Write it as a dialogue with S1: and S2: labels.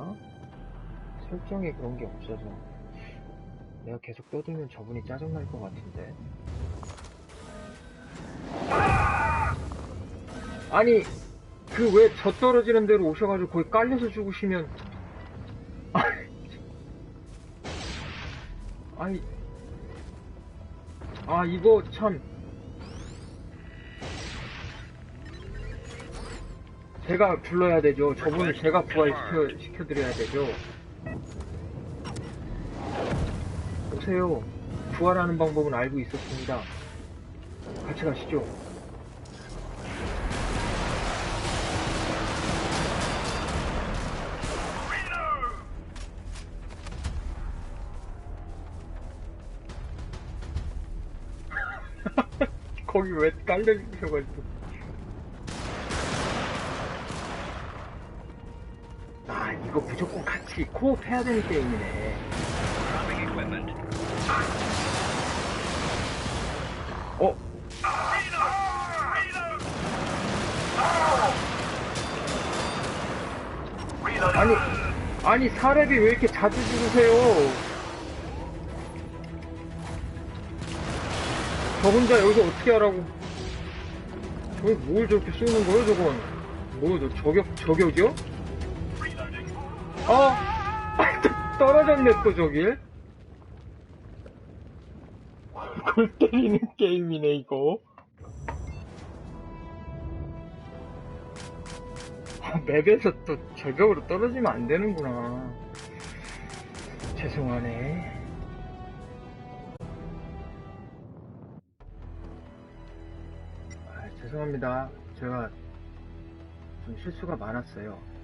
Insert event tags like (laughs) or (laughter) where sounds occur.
S1: 있나? 설정에 그런 게 없어서 내가 계속 떠들면 저분이 짜증날 것 같은데. 아니 그 왜 저 떨어지는 대로 오셔가지고 거기 깔려서 죽으시면. 아니 아 이거 참 제가 불러야 되죠. 저분을 제가 부활시켜 시켜드려야 되죠. 오세요. 부활하는 방법은 알고 있었습니다. 같이 가시죠. (laughs) 거기 왜 깔려 있어가지고. 이거 무조건 같이 코업 해야 되는 게임이네. 어? 아니, 아니, 사렙이 왜 이렇게 자주 죽으세요? 저 혼자 여기서 어떻게 하라고. 저기 뭘 저렇게 쏘는 거예요, 저건? 뭐, 저 저격, 저격이요? 아! (laughs) 떨어졌네, 또 저길. 골 때리는 게임이네, 이거. 아, 맵에서 또 저격으로 떨어지면 안 되는구나. 죄송하네. 아, 죄송합니다. 제가 좀 실수가 많았어요.